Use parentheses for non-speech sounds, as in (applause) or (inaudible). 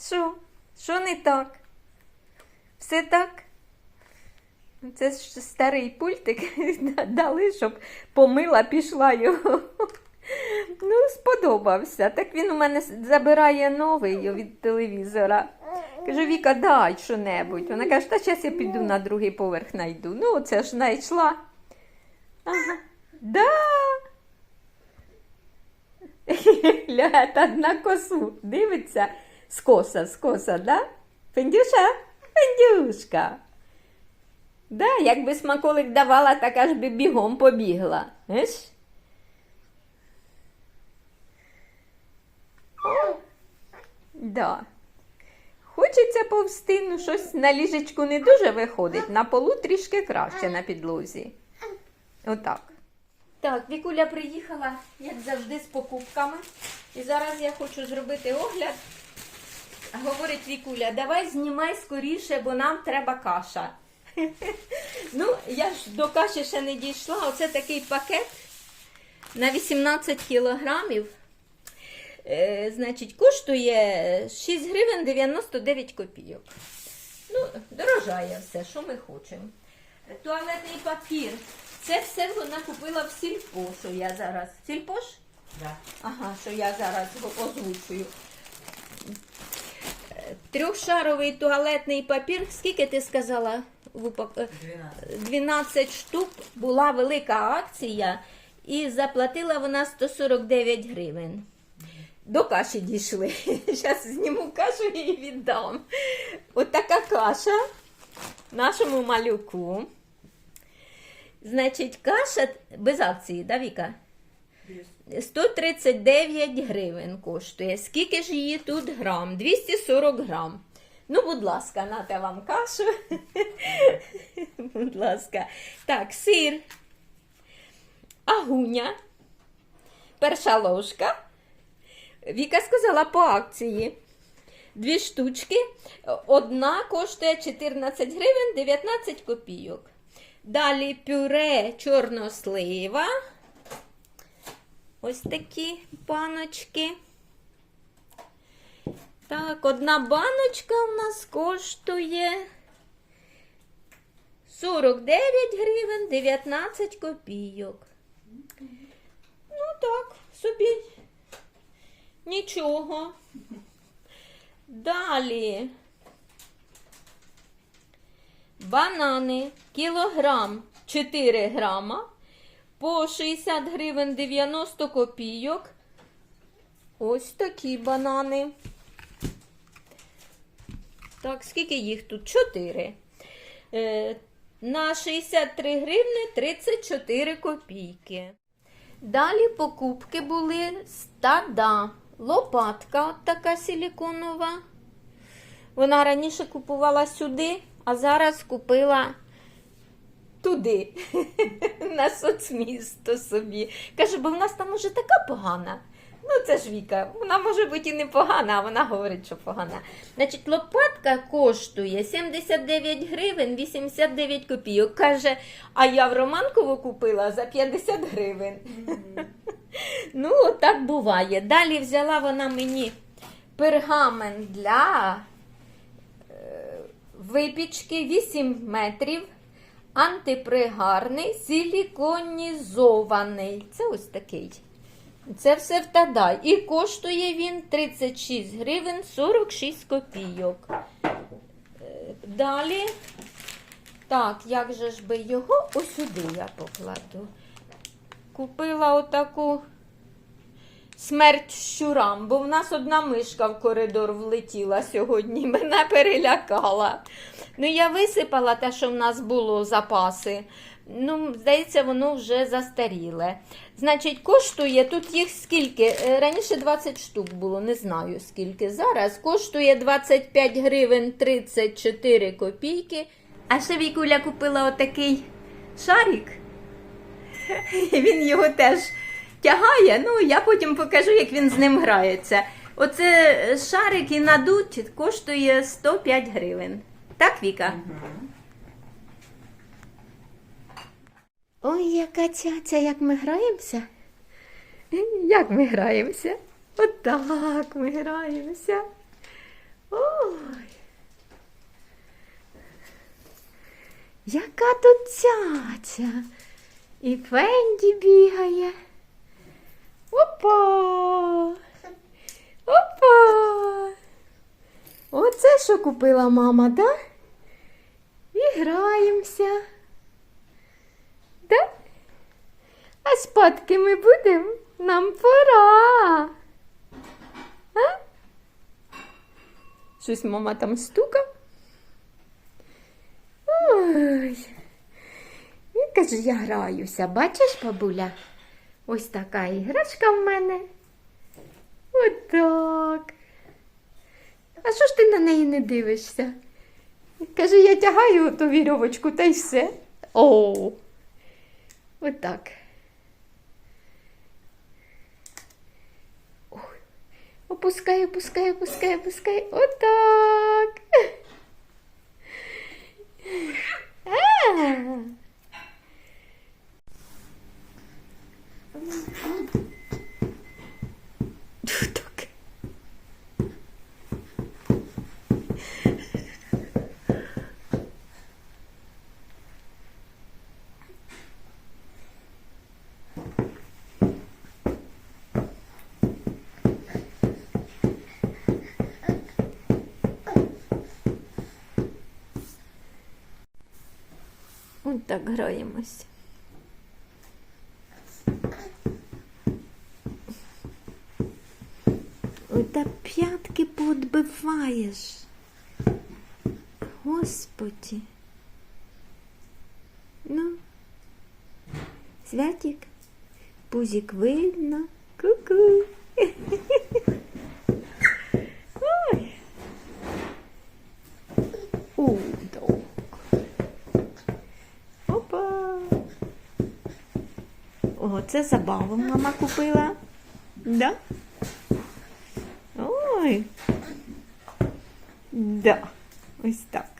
Що? Що не так? Все так? Це ж старий пультик (laughs) дали, щоб помила, пішла його. Ну, сподобався. Так він у мене забирає новий від телевізора. Кажу, Віка, дай що-небудь. Вона каже, та зараз я піду на другий поверх найду. Ну, оце ж знайшла. Ага. Да. (laughs) Ля, на косу. Дивиться. Скоса, скоса, да? Фендюша? Фендюшка. Да, якби смаколик давала, так аж би бігом побігла. Знаєш? Да. Хочеться повсти, ну щось на ліжечку не дуже виходить, на полу трішки краще на підлозі. Отак. Так, Вікуля приїхала, як завжди, з покупками. І зараз я хочу зробити огляд. Говорить Вікуля, давай знімай скоріше, бо нам треба каша. (laughs) Ну, я ж до каші ще не дійшла. Оце такий пакет на 18 кілограмів. Е, значить, коштує 6 гривень 99 копійок. Ну, дорожає все, що ми хочемо. Туалетний папір. Це все вона купила в сільпо, що я зараз. Сільпо ж? Да. Ага, що я зараз озвучую. Е, Трьохшаровий туалетний папір. Скільки ти сказала? в упак- е, 12. 12 штук була велика акція, і заплатила вона 149 гривень. До каші дійшли. (laughs) Зараз зніму кашу і віддам. От така каша нашому малюку. Значить, каша без акції, да, Віка? 139 гривень коштує. Скільки ж її тут грам? 240 грам. Ну, будь ласка, нате вам кашу. (laughs) будь ласка. Так, сир. Агуня. Перша ложка. Віка сказала по акції. Дві штучки. Одна коштує 14 гривень 19 копійок. Далі пюре чорнослива. Ось такі баночки. Так, одна баночка у нас коштує 49 гривень 19 копійок. Ну так, собі нічого. Далі. Банани кілограм 4 грама по 60 гривень 90 копійок. Ось такі банани. Так, скільки їх тут? 4. Е, на 63 гривни 34 копійки. Далі покупки були стада. Лопатка така силіконова. Вона раніше купувала сюди, а зараз купила туди, (laughs) на соцмісто собі. Каже, бо в нас там уже така погана. Ну, це ж Віка, вона може бути і не погана, а вона говорить, що погана. Значить, лопатка коштує 79 гривень 89 копійок. Каже, а я в Романкову купила за 50 гривень. Ну, так буває. Далі взяла вона мені пергамент для е, випічки 8 метрів. Антипригарний, силіконізований. Це ось такий. Це все в Тадай. І коштує він 36 гривень 46 копійок. Е, Далі, так, як же ж би його ось сюди я покладу. Купила отаку смерть щурам, бо в нас одна мишка в коридор влетіла сьогодні, (laughs) мене перелякала. Ну, я висипала те, що в нас було запаси. Ну, здається, воно вже застаріле. Значить, коштує тут їх скільки? Е, Раніше 20 штук було, не знаю скільки. Зараз коштує 25 гривень 34 копійки. А ще Вікуля купила отакий шарик. (laughs) Він його теж тягає, ну я потім покажу, як він з ним грається. Оце шарик шарики надуть коштує 105 гривень. Так, Віка? Ой, яка цяця, як ми граємося? Як ми граємося? Отак От ми граємося. Ой. Яка тут цяця? І Фенді бігає. Опа! Опа! Оце що купила мама, да? І граємося. Да? А спадки ми будемо? Нам пора. А? Щось мама там стука. Ой. І каже, я граюся. Бачиш, бабуля? Ось така іграшка в мене. Отак. А що ж ти на неї не дивишся? Каже, я тягаю ту вірьовочку та й все. О. Отак. Опускай, опускай, опускай, опускай. Отак. А. Так. От так граємось. Ой, та п'ятки поотбиваєш. Господі. Ну, святик, пузик видно. Ку-ку. Ой. Удок. Опа. О, це забаву мама купила. Да? Ой. Да. Ось так.